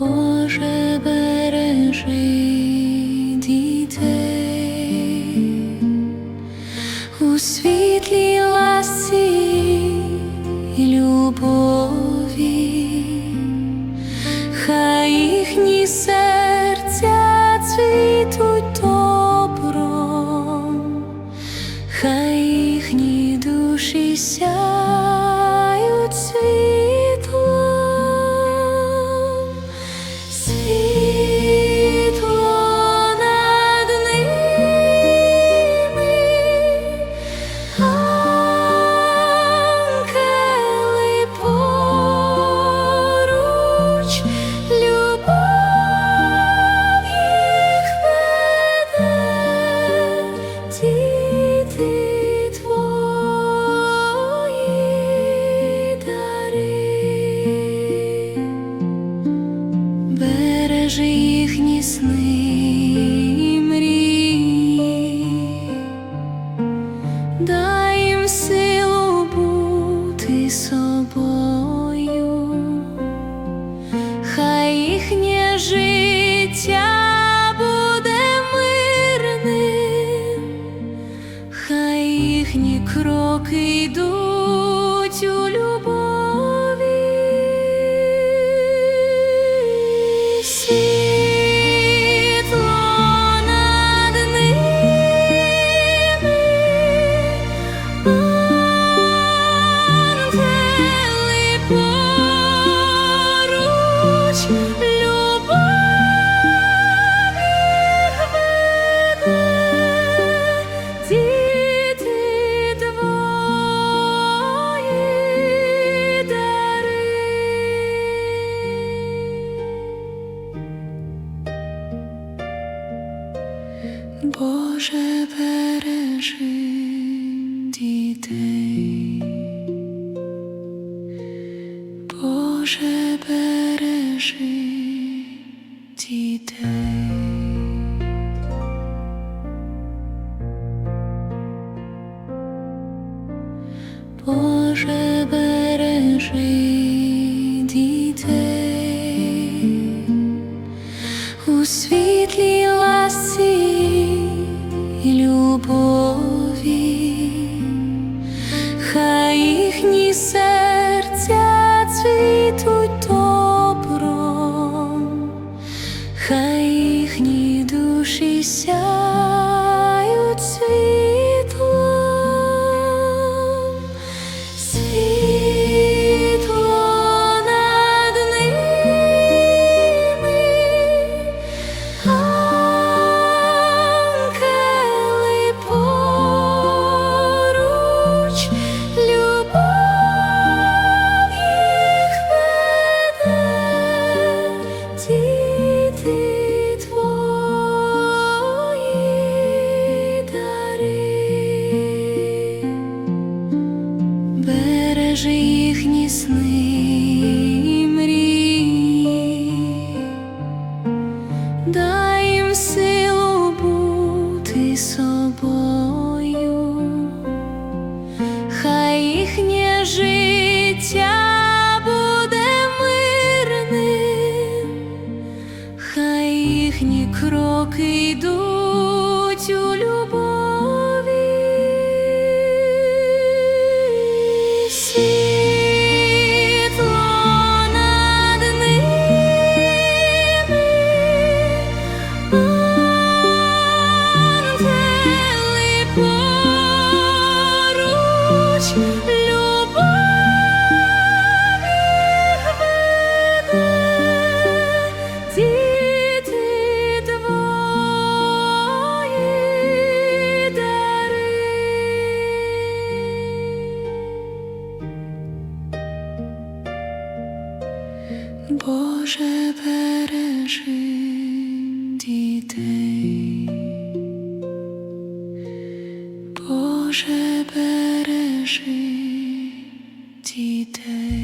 Боже, бережи дітей у світлій і любові. дай їм силу бути собою, хай їхнє життя буде мирним, хай їхні кроки йдуть. Боже бережи дітей, Боже бережи дітей. Боже бережи. розцвітуть добром, хай їхні душі сяють. стежі їхні сни. Боже бережи дітей, Боже бережи дітей.